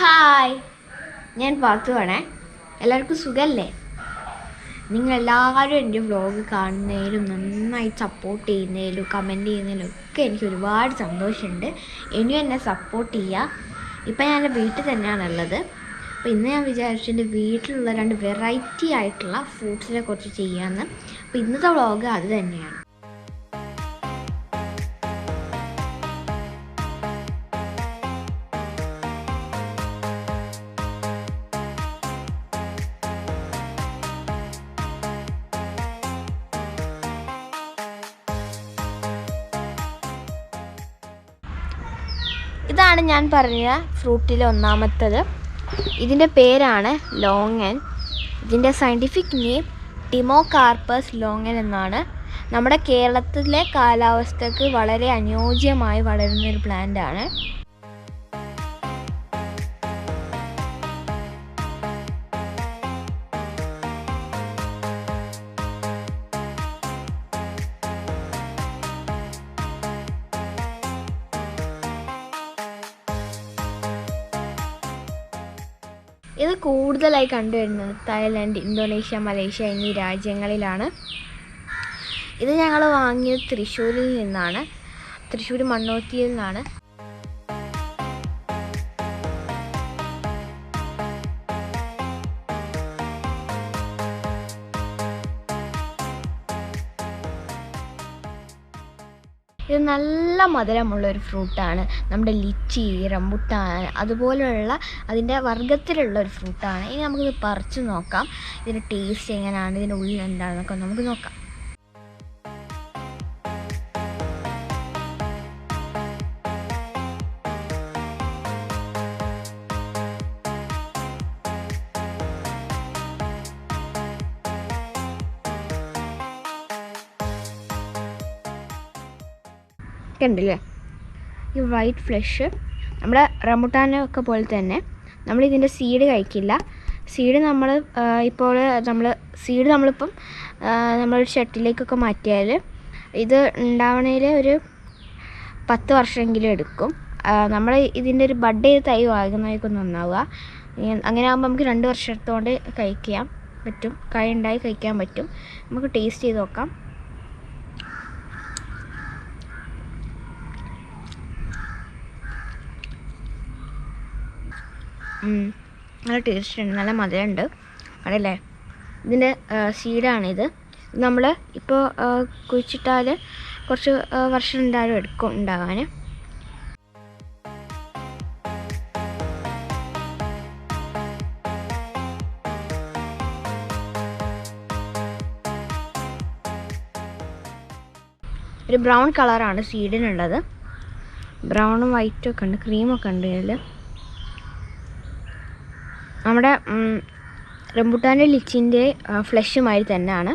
Hi. ഞാൻ പാത്തുവാണേ എല്ലാവർക്കും സുഖമല്ലേ നിങ്ങളെല്ലാവരും എന്റെ വ്ലോഗ് കാണുന്നതിലും നന്നായി സപ്പോർട്ട് ചെയ്യുന്നതിലും കമന്റ് ചെയ്യുന്നതിലും ഒക്കെ എനിക്ക് ഒരുപാട് സന്തോഷമുണ്ട്. ഇനിയും എന്നെ സപ്പോർട്ട് ചെയ്യുക ഇപ്പം ഞാൻ എന്റെ വീട്ടിൽ തന്നെയാണുള്ളത് അപ്പോൾ ഇന്ന് ഞാൻ വിചാരിച്ചു എന്റെ വീട്ടിലുള്ള രണ്ട് വെറൈറ്റി ആയിട്ടുള്ള ഫ്രൂട്ട്സിനെ കുറിച്ച് ചെയ്യാമെന്ന് അപ്പോൾ ഇന്നത്തെ വ്ലോഗ് അത് തന്നെയാണ്. ഇതാണ് ഞാൻ പറഞ്ഞ ഫ്രൂട്ടിലെ ഒന്നാമത്തത്. ഇതിന്റെ പേരാണ് ലോങ്ങൻ. ഇതിന്റെ സയന്റിഫിക് നെയിം ടിമോകാർപ്പസ് ലോങ്ങൻ എന്നാണ്. നമ്മുടെ കേരളത്തിലെ കാലാവസ്ഥക്ക് വളരെ അനുയോജ്യമായി വളരുന്ന ഒരു പ്ലാന്റ് ആണ്. ഇത് കൂടുതലായി കണ്ടുവരുന്നത് തായ്ലാൻഡ് ഇന്തോനേഷ്യ മലേഷ്യ എന്നീ രാജ്യങ്ങളിലാണ്. ഇത് ഞങ്ങൾ വാങ്ങിയത് തൃശ്ശൂരിൽ നിന്നാണ്. തൃശ്ശൂർ മണ്ണോത്തിയിൽ നിന്നാണ്. ഇത് നല്ല മധുരമുള്ള ഒരു ഫ്രൂട്ടാണ്. നമ്മുടെ ലിച്ചി റംബുട്ടാൻ അതുപോലെയുള്ള അതിന്റെ വർഗത്തിലുള്ള ഒരു ഫ്രൂട്ടാണ്. ഇനി നമുക്കിത് പറിച്ച് നോക്കാം. ഇതിന്റെ ടേസ്റ്റ് എങ്ങനെയാണ്? ഇതിന്റെ ഉള്ളിൽ എന്താണെന്നൊക്കെ നമുക്ക് നോക്കാം. കണ്ടില്ലേ? ഈ വൈറ്റ് ഫ്ലഷ് നമ്മുടെ റംബുട്ടാനൊക്കെ പോലെ തന്നെ നമ്മൾ ഇതിന്റെ സീഡ് കഴിക്കില്ല സീഡ് നമ്മൾ ഇപ്പോൾ നമ്മൾ സീഡ് നമ്മളിപ്പം നമ്മളൊരു ഷട്ടിലേക്കൊക്കെ മാറ്റിയാൽ ഇത് ഉണ്ടാവണേൽ ഒരു പത്ത് വർഷമെങ്കിലും എടുക്കും. നമ്മൾ ഇതിന്റെ ഒരു ബഡ് ചെയ്ത് തൈ വാങ്ങുന്നതൊക്കെ നന്നാവുക. അങ്ങനെ ആകുമ്പോൾ നമുക്ക് രണ്ട് വർഷത്തോണ്ട് കഴിക്കാം പറ്റും. കായ ഉണ്ടായി കഴിക്കാൻ പറ്റും. നമുക്ക് ടേസ്റ്റ് ചെയ്ത് നോക്കാം. നല്ല ടേസ്റ്റ് ഉണ്ട് നല്ല മധുരമുണ്ട്. അതല്ലേ ഇതിന്റെ സീഡാണിത് നമ്മൾ ഇപ്പോൾ കുഴിച്ചിട്ടാൽ കുറച്ച് വർഷം ഉണ്ടാകും എടുക്കും ഉണ്ടാകാൻ ഒരു ബ്രൗൺ കളറാണ് സീഡിനുള്ളത് ബ്രൗണും വൈറ്റും ഒക്കെ ഉണ്ട് ക്രീമൊക്കെ ഉണ്ട് ഇതിൽ നമ്മുടെ റംബുട്ടാന്റെ ലിച്ചിന്റെ ഫ്ലഷുമായി തന്നെയാണ്.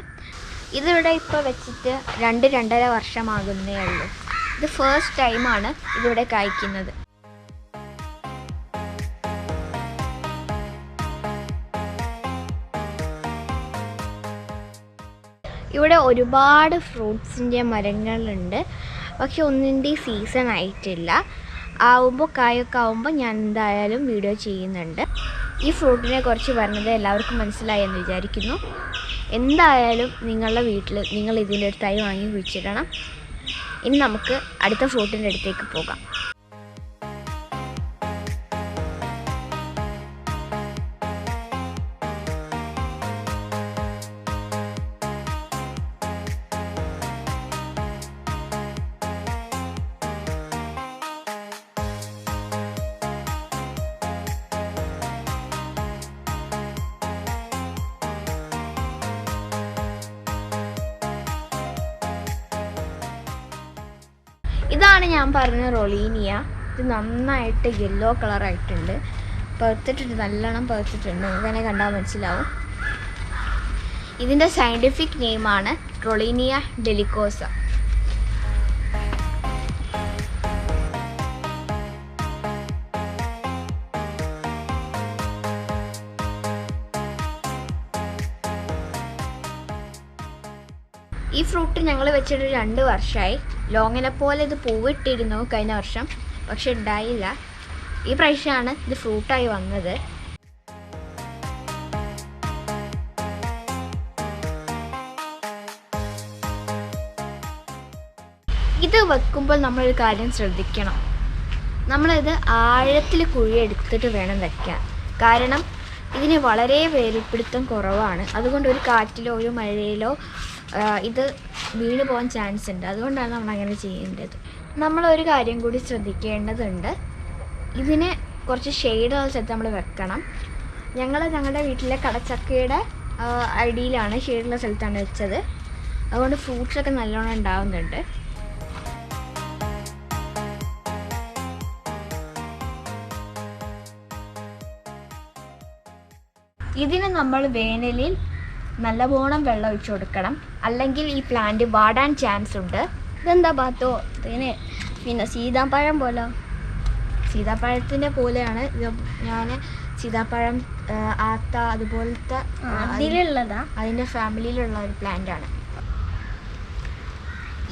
ഇതിവിടെ ഇപ്പോൾ വെച്ചിട്ട് രണ്ട് രണ്ടര വർഷമാകുന്നേ ഉള്ളൂ. ഇത് ഫസ്റ്റ് ടൈമാണ് ഇതിവിടെ കായ്ക്കുന്നത്. ഇവിടെ ഒരുപാട് ഫ്രൂട്ട്സിന്റെ മരങ്ങളുണ്ട്. പക്ഷെ ഒന്നിന്റെ സീസൺ ആയിട്ടില്ല. ആവുമ്പോൾ കായൊക്കെ ആവുമ്പോൾ ഞാൻ എന്തായാലും വീഡിയോ ചെയ്യുന്നുണ്ട്. ഈ ഫ്രൂട്ടിനെ കുറിച്ച് പറഞ്ഞത് എല്ലാവർക്കും മനസ്സിലായി എന്ന് വിചാരിക്കുന്നു. എന്തായാലും നിങ്ങളുടെ വീട്ടിൽ നിങ്ങൾ ഇതിന്റെ ഒരു തൈ വാങ്ങി കുഴിച്ചിടണം. ഇനി നമുക്ക് അടുത്ത ഫ്രൂട്ടിന്റെ അടുത്തേക്ക് പോകാം. ഇതാണ് ഞാൻ പറഞ്ഞ റൊളീനിയ. ഇത് നന്നായിട്ട് യെല്ലോ കളറായിട്ടുണ്ട് പഴുത്തിട്ടുണ്ട് നല്ലോണം പഴുത്തിട്ടുണ്ട് നിങ്ങൾക്ക് തന്നെ കണ്ടാൽ മനസ്സിലാവും. ഇതിന്റെ സയന്റിഫിക് നെയിമാണ് റൊളീനിയ ഡെലിക്കോസ ഈ ഫ്രൂട്ട് ഞങ്ങൾ വെച്ചിട്ട് രണ്ട് വർഷമായി ലോങ്ങിനെ പോലെ ഇത് പൂവിട്ടിരുന്നു കഴിഞ്ഞ വർഷം പക്ഷെ ഉണ്ടായില്ല. ഈ പ്രാവശ്യമാണ് ഇത് ഫ്രൂട്ടായി വന്നത്. ഇത് വെക്കുമ്പോൾ നമ്മളൊരു കാര്യം ശ്രദ്ധിക്കണം. നമ്മളിത് ആഴത്തിൽ കുഴി എടുത്തിട്ട് വേണം വെക്കാൻ. കാരണം ഇതിന് വളരെ വേരുപിടുത്തം കുറവാണ്. അതുകൊണ്ട് ഒരു കാറ്റിലോ ഒരു മഴയിലോ ഇത് വീണ് പോകാൻ ചാൻസ് ഉണ്ട്. അതുകൊണ്ടാണ് നമ്മൾ അങ്ങനെ ചെയ്യേണ്ടത്. ഒരു കാര്യം കൂടി ശ്രദ്ധിക്കേണ്ടതുണ്ട്. ഇതിന് കുറച്ച് ഷെയ്ഡുള്ള സ്ഥലത്ത് നമ്മൾ വെക്കണം. ഞങ്ങൾ ഞങ്ങളുടെ വീട്ടിലെ കടച്ചക്കയുടെ അടിയിലാണ് ഷെയ്ഡുള്ള സ്ഥലത്താണ് വെച്ചത്. അതുകൊണ്ട് ഫ്രൂട്ട്സൊക്കെ നല്ലോണം ഉണ്ടാവുന്നുണ്ട്. നമ്മൾ വേനലിൽ നല്ലവണ്ണം വെള്ളം ഒഴിച്ചു കൊടുക്കണം. അല്ലെങ്കിൽ ഈ പ്ലാന്റ് വാടാൻ ചാൻസ് ഉണ്ട്. ഇതെന്താ പാത്തോ? ഇതിന് പിന്നെ സീതാപ്പഴം പോലെ. സീതാപ്പഴത്തിന്റെ പോലെയാണ്. ഇത് ഞാൻ സീതാപ്പഴം ആത്ത അതുപോലത്തെ അതിലുള്ളതാ? അതിന്റെ ഫാമിലിയിലുള്ള ഒരു പ്ലാന്റ് ആണ്.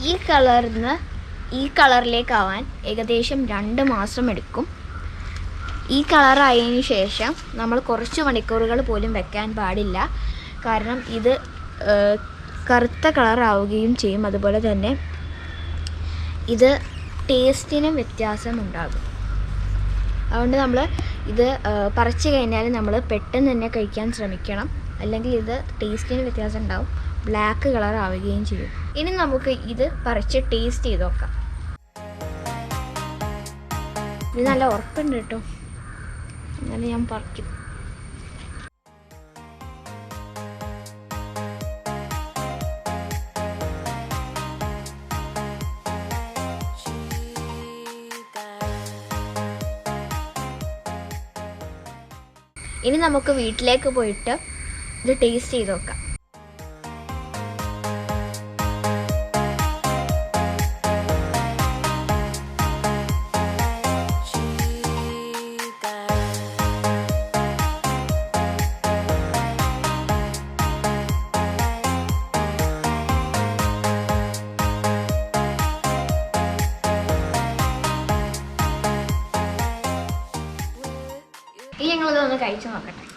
ഈ കളറിൽ നിന്ന് ഈ കളറിലേക്കാവാൻ ഏകദേശം രണ്ട് മാസം എടുക്കും. ഈ കളറായതിനു ശേഷം നമ്മൾ കുറച്ച് മണിക്കൂറുകൾ പോലും വെക്കാൻ പാടില്ല. കാരണം ഇത് കറുത്ത കളറാവുകയും ചെയ്യും. അതുപോലെ തന്നെ ഇത് ടേസ്റ്റിനും വ്യത്യാസമുണ്ടാകും അതുകൊണ്ട് നമ്മൾ ഇത് പറിച്ചു കഴിഞ്ഞാൽ നമ്മൾ പെട്ടെന്ന് തന്നെ കഴിക്കാൻ ശ്രമിക്കണം. അല്ലെങ്കിൽ ഇത് ടേസ്റ്റിന് വ്യത്യാസം ഉണ്ടാവും. ബ്ലാക്ക് കളർ ആവുകയും ചെയ്യും. ഇനി നമുക്ക് ഇത് പറിച്ച് ടേസ്റ്റ് ചെയ്ത് നോക്കാം. ഇത് നല്ല ഉറപ്പുണ്ട് കേട്ടോ. അങ്ങനെ ഞാൻ പറിക്കും. ഇനി നമുക്ക് വീട്ടിലേക്ക് പോയിട്ട് ഇത് ടേസ്റ്റ് ചെയ്ത് നോക്കാം. ഇനി ഞങ്ങളിതൊന്ന് കഴിച്ചു നോക്കട്ടെ.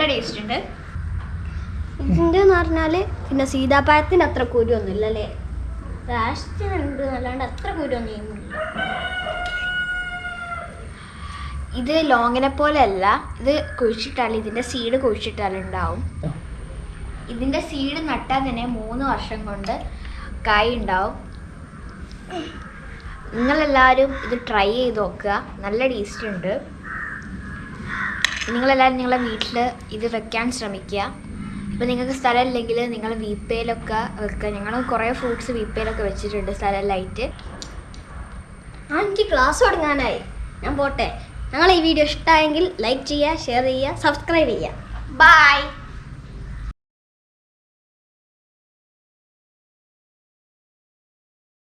നല്ല ടേസ്റ്റ് ഉണ്ട്. ഇതിന്റെ എന്ന് പറഞ്ഞാൽ പിന്നെ സീതാപായത്തിന് അത്ര കുരുവൊന്നും ഇല്ലല്ലേ രാഷ്ട്രീയമുണ്ട് അല്ലാണ്ട് അത്ര കുരുവൊന്നും ഇത് ലോങ്ങിനെ പോലെ അല്ല ഇത് കുഴിച്ചിട്ടാൽ ഇതിന്റെ സീഡ് കുഴിച്ചിട്ടാലുണ്ടാവും ഇതിന്റെ സീഡ് നട്ടാൽ തന്നെ മൂന്ന് വർഷം കൊണ്ട് കായ് ഉണ്ടാവും. നിങ്ങളെല്ലാവരും ഇത് ട്രൈ ചെയ്ത് നോക്കുക. നല്ല ടേസ്റ്റ് ഉണ്ട്. നിങ്ങളെല്ലാവരും നിങ്ങളെ വീട്ടിൽ ഇത് വെക്കാൻ ശ്രമിക്കുക. ഇപ്പം നിങ്ങൾക്ക് സ്ഥലമില്ലെങ്കിൽ നിങ്ങൾ വീപ്പയിലൊക്കെ വെക്കുക. ഞങ്ങൾ കുറേ ഫ്രൂട്ട്സ് വീപ്പയിലൊക്കെ വെച്ചിട്ടുണ്ട് സ്ഥലമില്ലായിട്ട്. ആ എനിക്ക് ക്ലാസ് തുടങ്ങാനായി. ഞാൻ പോട്ടെ. ഞങ്ങൾ ഈ വീഡിയോ ഇഷ്ടമായെങ്കിൽ ലൈക്ക് ചെയ്യുക ഷെയർ ചെയ്യുക സബ്സ്ക്രൈബ് ചെയ്യുക. ബൈ